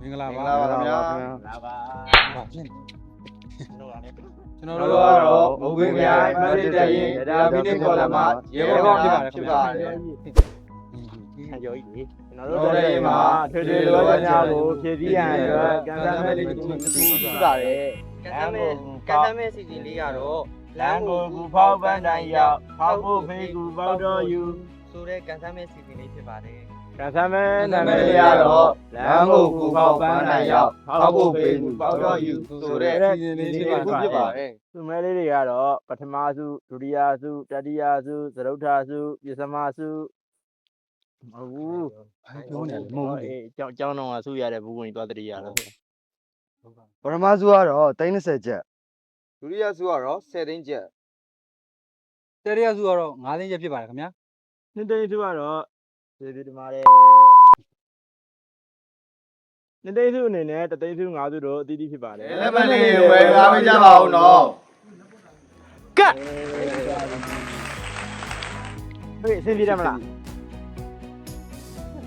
မင်္ဂလာမင်္ဂပါလာပါခင်ဗျာ လာပါဘာဖြစ်နေကျွန်တော်ကလည်းကျွန်တို့တော်တို့တို့ကတော့ကတော့မုံဘင်းမြိုင်မန္တလေးတိုင်းရင်ဒါမီနစ်ကော်လမ်မှာရေဘော်ဖြစ်ပါတယ်ဖြစ်ပါတယ်ခံကြောကြီးလေကျွန်တို့တော်တို့တို့လည်းလည်းမှာမှာထွေထွေထွေထွေလိုလိုအအပ်ပ်ကြကြလို့လို့ဖြဖြည့်ည့်ဆည်းဆည်းရရန်န်အတွအတွက်က်ကန်ကန်ဆဆယ်ယ်မဲ့မဲ့လေးလေးတူတူတူတူပြပြပါပါတတယ်ယ်ကန်ဆယ်မဲ့ကန်ဆယ်မဲ့စီစဉ်လေးကတော့လမ်းကိုကူဖောက်ပန်းတိုင်းရောက်ဖောက်ဖို့ဖေးကူပေါတော့ယူ ဆိုတဲ့ကန်ဆယ်မဲ့စီစဉ်လေးဖြစ်ပါတယ်ကန်ဆယ်မဲ့နာနာမမည်ည်လေးရရတော့တော့လလမ်းမ်းကိုကိုကူကူဖောဖောက်က်ပပန်းန်းတိုတိုင်င်ရောက်ရောက်ဖောဖောက်က်ဖို့ဖို့ဖေးဖေးကူကူပေါပေါက်က်တော့တော့ယူယူဆိုတဲ့ဒီလေးခုဖြစ်ပါတယ်သူမဲလေးတွေကတော့ပထမစုဒုတိယစုတတိယစုသရုတ်ထစုပစ္စမစုမဟုတ်ဘူးပြောနေတယ်မဟုတ်ဘူးလေအေးကျောင်းကျောင်းတော်ကစုရတဲ့ဘူးဝင်သွားတတိယတော့ပထမစုကတော့30ကျပ်ဒုတိယစုကတော့10သိန်းကျပ်တဲရရစုကတော့9သိန်းချက်ဖြစ်ပါတယ်ခင်ဗျာ နှစ်သိန်းစုကတော့ဒီဒီဒီမှာလေနှစ်သိန်းစုအနေနဲ့တသိန်းစု၅စုတို့အသီးသီးဖြစ်ပါတယ်လက်မလေးဝယ်လာပေးကြပါဦးနော်ကတ်ဟေးအဆင်ပြေတယ်မလား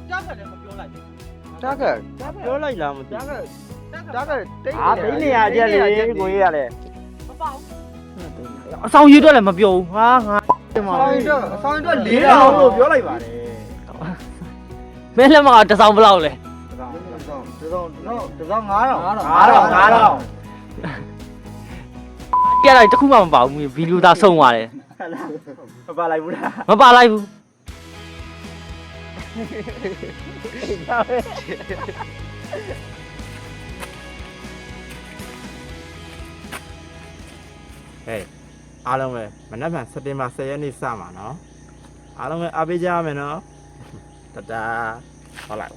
ကြားတယ်မပြောလိုက်ဘူးတာကပြောလိုက်လားမသိတာကဘူးတာကတိတ်အာသိန်းနေရကျက်လေကိုကြီးရလေမပေါ့အဆောင်ရွေးတော့လည်းမပြောဘူးဟာငါ ဒီမှာဆောင်းတော့ဆောင်းတော့လေး၄တောတောင်င်လို့လို့ပြောလိုက်ပါတယ်မင်းလက်မကတစ်ဆောင်ဘယ်လောက်လဲတောင်တောင်တော့တောင်9000 9000 9000ပြရတော့တစ်ခုမှမပါဘူးဗီဒီယိုသားဆုံးသွားတယ်မပါလိုက်ဘူးလားမပါလိုက်ဘူးဟေး အားလုံးပဲမနက်ဖြန်စက်တင်ဘာ10ရက်နေ့စမှာနော်အားလုံးပဲအားပေးကြရမယ်နော်တတာဟုတ်လိုက်